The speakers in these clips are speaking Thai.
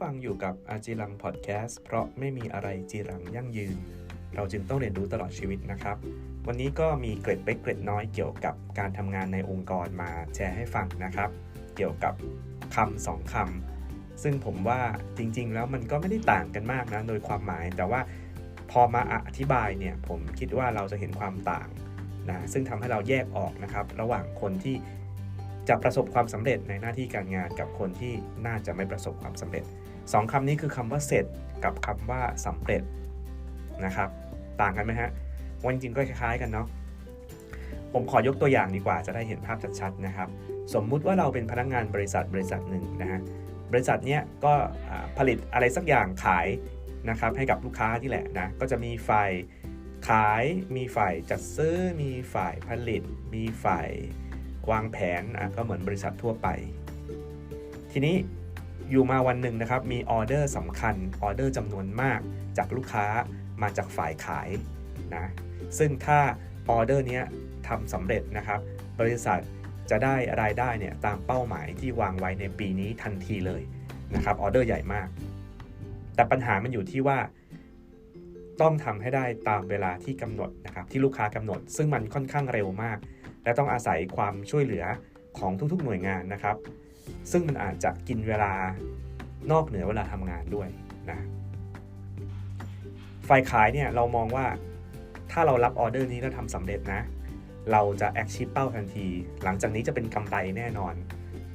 ฟังอยู่กับอาจีรังพอดแคสต์เพราะไม่มีอะไรจีรังยั่งยืน เราจึงต้องเรียนรู้ตลอดชีวิตนะครับ วันนี้ก็มีเกร็ดเล็กเกร็ดน้อยเกี่ยวกับการทำงานในองค์กรมาแชร์ให้ฟังนะครับ เกี่ยวกับคำสองคำซึ่งผมว่าจริงๆ แล้วมันก็ไม่ได้ต่างกันมากนะโดยความหมาย แต่ว่าพอมาอธิบายเนี่ยผมคิดว่าเราจะเห็นความต่างนะซึ่งทำให้เราแยกออกนะครับ ระหว่างคนที่จะประสบความสำเร็จในหน้าที่การงานกับคนที่น่าจะไม่ประสบความสำเร็จ สองคำนี้คือคำว่าเสร็จกับคำว่าสำเร็จนะครับ ต่างกันไหมฮะวันจริงก็คล้ายๆกันเนาะผมขอยกตัวอย่างดีกว่าจะได้เห็นภาพชัดๆนะครับ สมมุติว่าเราเป็นพนักงงานบริษัทบริษัทหนึ่งนะฮะบริษัทเนี้ยก็ผลิตอะไรสักอย่างขายนะครับให้กับลูกค้าที่แหละนะก็จะมีฝ่ายขายมีฝ่ายจัดซื้อ มีฝ่ายผลิต มีฝ่ายวางแผนอะก็เหมือนบริษัททั่วไป ทีนี้ อยู่มาวันหนึ่งนะครับ มีออเดอร์สำคัญออเดอร์จำนวนมากจากลูกค้ามาจากฝ่ายขายนะซึ่งถ้าออเดอร์นี้ทำสำเร็จนะครับ บริษัทจะได้รายได้เนี่ยตามเป้าหมายที่วางไว้ในปีนี้ทันทีเลยนะครับออเดอร์ใหญ่มาก แต่ปัญหามันอยู่ที่ว่า ต้องทำให้ได้ตามเวลาที่กำหนดนะครับที่ลูกค้ากำหนด ซึ่งมันค่อนข้างเร็วมาก และต้องอาศัยความช่วยเหลือของทุกๆหน่วยงานนะครับ ซึ่งมันอาจจะกินเวลานอกเหนือเวลาทำงานด้วยนะฝ่ายขายเนี่ยเรามองว่าถ้าเรารับออเดอร์นี้แล้วทำสำเร็จนะ เราจะแอคชีพเป้าทันที หลังจากนี้จะเป็นกำไรแน่นอน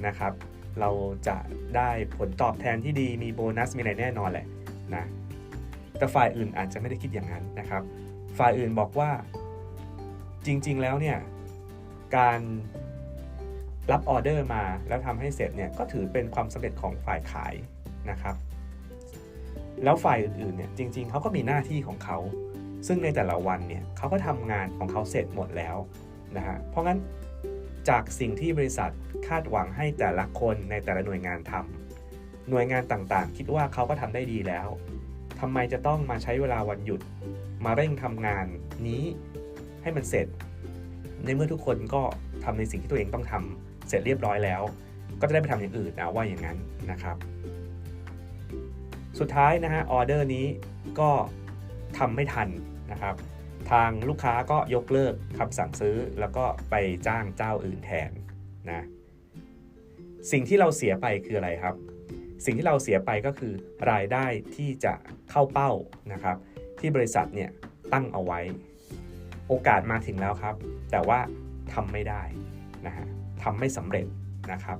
นะครับ เราจะได้ผลตอบแทนที่ดีมีโบนัสมีอะไรแน่นอนแหละนะแต่ฝ่ายอื่นอาจจะไม่ได้คิดอย่างนั้นนะครับ ฝ่ายอื่นบอกว่าจริง ๆ แล้วเนี่ยการ รับออเดอร์มาแล้วทำให้เสร็จเนี่ยก็ถือเป็นความสำเร็จของฝ่ายขายนะครับ แล้วฝ่ายอื่นๆเนี่ยจริงๆเขาก็มีหน้าที่ของเขา ซึ่งในแต่ละวันเนี่ยเขาก็ทำงานของเขาเสร็จหมดแล้วนะฮะเพราะงั้นจากสิ่งที่บริษัทคาดหวังให้แต่ละคนในแต่ละหน่วยงานทำหน่วยงานต่างๆ คิดว่าเขาก็ทำได้ดีแล้วทำไมจะต้องมาใช้เวลาวันหยุด มาเร่งทำงานนี้ให้มันเสร็จ ในเมื่อทุกคนก็ทำในสิ่งที่ตัวเองต้องทำ เสร็จเรียบร้อยแล้ว ก็จะได้ไปทำอย่างอื่นนะว่าอย่างนั้นนะครับ สุดท้ายนะฮะออเดอร์นี้ก็ทำไม่ทันนะครับ ทางลูกค้าก็ยกเลิกคำสั่งซื้อแล้วก็ไปจ้างเจ้าอื่นแทนนะสิ่งที่เราเสียไปคืออะไรครับ สิ่งที่เราเสียไปก็คือรายได้ที่จะเข้าเป้านะครับ ที่บริษัทเนี่ยตั้งเอาไว้ โอกาสมาถึงแล้วครับ แต่ว่าทำไม่ได้ นะฮะทำไม่สำเร็จนะครับ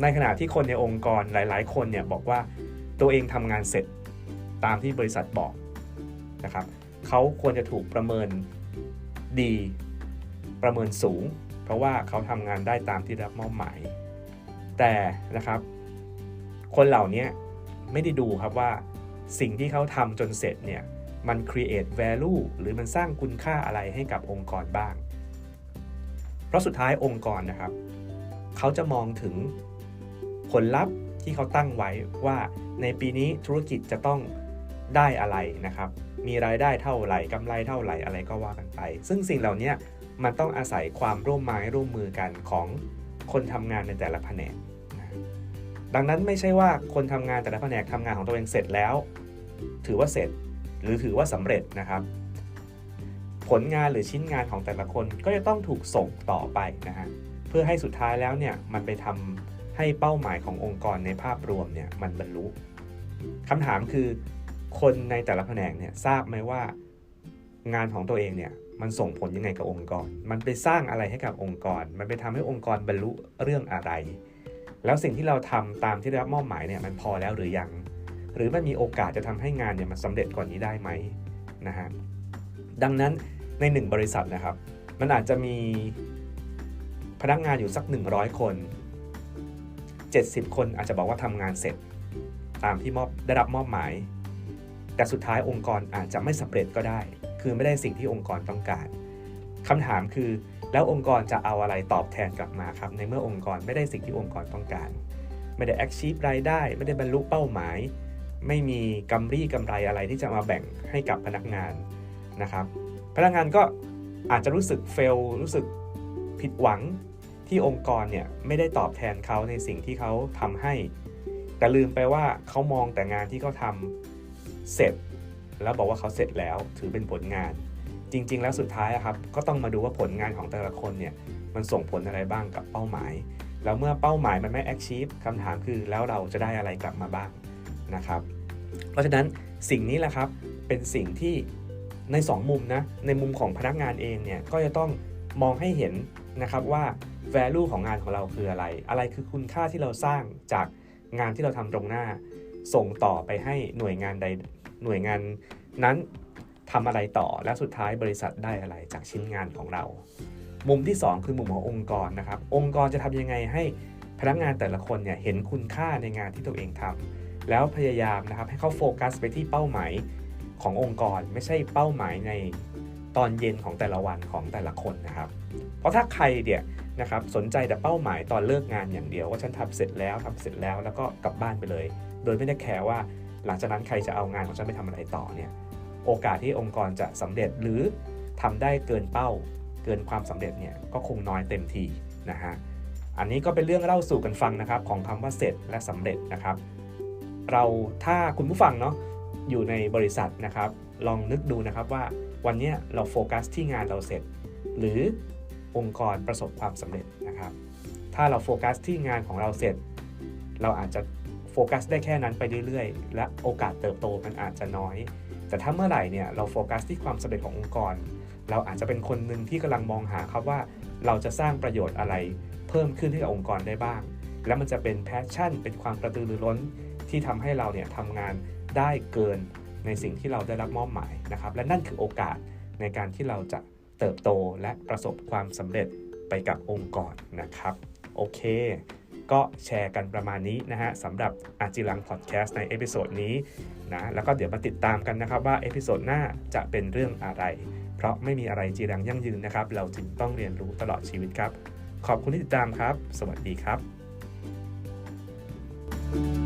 ในขณะที่คนในองค์กรหลาย ๆ คนเนี่ยบอกว่าตัวเองทำงานเสร็จตามที่บริษัทบอกนะครับเขาควรจะถูกประเมินดีประเมินสูง เพราะว่าเขาทำงานได้ตามที่รับมอบหมาย แต่นะครับ คนเหล่านี้ไม่ได้ดูครับว่าสิ่งที่เขาทำจนเสร็จเนี่ยมัน create value หรือมันสร้างคุณค่าอะไรให้กับองค์กรบ้าง ราะสุดท้ายองค์กรนะครับ เขาจะมองถึงผลลัพธ์ที่เขาตั้งไว้ว่าในปีนี้ธุรกิจจะต้องได้อะไรนะครับ มีรายได้เท่าไหร่กำไรเท่าไหร่อะไรก็ว่ากันไป ซึ่งสิ่งเหล่านี้มันต้องอาศัยความร่วมไม้ร่วมมือกันของคนทำงานในแต่ละแผนกดังนั้นไม่ใช่ว่าคนทำงานแต่ละแผนกทำงานของตัวเองเสร็จแล้ว ถือว่าเสร็จหรือถือว่าสำเร็จนะครับ ผลงานหรือชิ้นงานของแต่ละคนก็จะต้องถูกส่งต่อไปนะฮะเพื่อให้สุดท้ายแล้วเนี่ยมันไปทำให้เป้าหมายขององค์กรในภาพรวมเนี่ยมันบรรลุคำถามคือคนในแต่ละแผนกเนี่ยทราบไหมว่างานของตัวเองเนี่ยมันส่งผลยังไงกับองค์กร มันไปสร้างอะไรให้กับองค์กร มันไปทำให้องค์กรบรรลุเรื่องอะไร แล้วสิ่งที่เราทำตามที่ได้รับมอบหมายเนี่ยมันพอแล้วหรือยัง หรือมันมีโอกาสจะทำให้งานเนี่ยมันสำเร็จกว่านี้ได้ไหมนะฮะ ดังนั้น ในหนึ่งบริษัทนะครับ มันอาจจะมีพนักงานอยู่สัก 100 คน 70 คนอาจจะบอกว่าทำงานเสร็จ ตามที่มอบได้รับมอบหมาย แต่สุดท้ายองค์กรอาจจะไม่สำเร็จก็ได้ คือไม่ได้สิ่งที่องค์กรต้องการคำถามคือแล้วองค์กรจะเอาอะไรตอบแทนกลับมาครับ ในเมื่อองค์กรไม่ได้สิ่งที่องค์กรต้องการ ไม่ได้ achieve รายได้ ไม่ได้บรรลุเป้าหมาย ไม่มีกำไรกำไรอะไรที่จะมาแบ่งให้กับพนักงานนะครับ พนักงานก็อาจจะรู้สึกเฟลรู้สึกผิดหวังที่องค์กรเนี่ยไม่ได้ตอบแทนเขาในสิ่งที่เขาทำให้ แต่ลืมไปว่าเขามองแต่งานที่เขาทำเสร็จ แล้วบอกว่าเขาเสร็จแล้วถือเป็นผลงาน จริง ๆ แล้วสุดท้ายครับ ก็ต้องมาดูว่าผลงานของแต่ละคนเนี่ยมันส่งผลอะไรบ้างกับเป้าหมาย แล้วเมื่อเป้าหมายมันไม่ achieve คำถามคือแล้วเราจะได้อะไรกลับมาบ้างนะครับ เพราะฉะนั้นสิ่งนี้แหละครับเป็นสิ่งที่ ใน 2 มุมนะ ในมุมของพนักงานเองเนี่ยก็จะต้องมองให้เห็นนะครับว่า value ของงานของเราคืออะไร อะไรคือคุณค่าที่เราสร้างจากงานที่เราทำตรงหน้า ส่งต่อไปให้หน่วยงานใดหน่วยงานนั้นทำอะไรต่อและสุดท้ายบริษัทได้อะไรจากชิ้นงานของเรา มุมที่ 2 คือมุมขององค์กรนะครับ องค์กรจะทำยังไงให้พนักงานแต่ละคนเนี่ยเห็นคุณค่าในงานที่ตัวเองทำแล้วพยายามนะครับให้เขาโฟกัสไปที่เป้าหมาย ขององค์กรไม่ใช่เป้าหมายในตอนเย็นของแต่ละวันของแต่ละคนนะครับ เพราะถ้าใครเนี่ยนะครับสนใจแต่เป้าหมายตอนเลิกงานอย่างเดียวว่าฉันทำเสร็จแล้วทำเสร็จแล้วแล้วก็กลับบ้านไปเลย โดยไม่ได้แคร์ว่า หลังจากนั้นใครจะเอางานของฉันไปทำอะไรต่อเนี่ยโอกาสที่องค์กรจะสำเร็จหรือทำได้เกินเป้า เกินความสำเร็จเนี่ยก็คงน้อยเต็มทีนะฮะอันนี้ก็เป็นเรื่องเล่าสู่กันฟังนะครับของคำว่าเสร็จและสำเร็จนะครับ เราถ้าคุณผู้ฟังเนาะ อยู่ในบริษัทนะครับ ลองนึกดูนะครับว่าวันนี้เราโฟกัสที่งานเราเสร็จ หรือองค์กรประสบความสำเร็จนะครับ ถ้าเราโฟกัสที่งานของเราเสร็จ เราอาจจะโฟกัสได้แค่นั้นไปเรื่อยๆ และโอกาสเติบโตมันอาจจะน้อย แต่ถ้าเมื่อไหร่เนี่ยเราโฟกัสที่ความสำเร็จขององค์กร เราอาจจะเป็นคนหนึ่งที่กำลังมองหาครับว่าเราจะสร้างประโยชน์อะไร เพิ่มขึ้นให้กับองค์กรได้บ้าง และมันจะเป็นแพชชั่น เป็นความกระตือรือร้นที่ทำให้เราเนี่ยทำงาน ได้เกินในสิ่งที่เราได้รับมอบหมายนะครับ และนั่นคือโอกาสในการที่เราจะเติบโตและประสบความสำเร็จไปกับองค์กรนะครับ โอเค ก็แชร์กันประมาณนี้นะฮะสำหรับอาจิลังพอดแคสต์ในเอพิโซดนี้นะแล้วก็เดี๋ยวมาติดตามกันนะครับว่าเอพิโซดหน้าจะเป็นเรื่องอะไร เพราะไม่มีอะไรจีรังยั่งยืนนะครับ เราจึงต้องเรียนรู้ตลอดชีวิตครับ ขอบคุณที่ติดตามครับ สวัสดีครับ thank you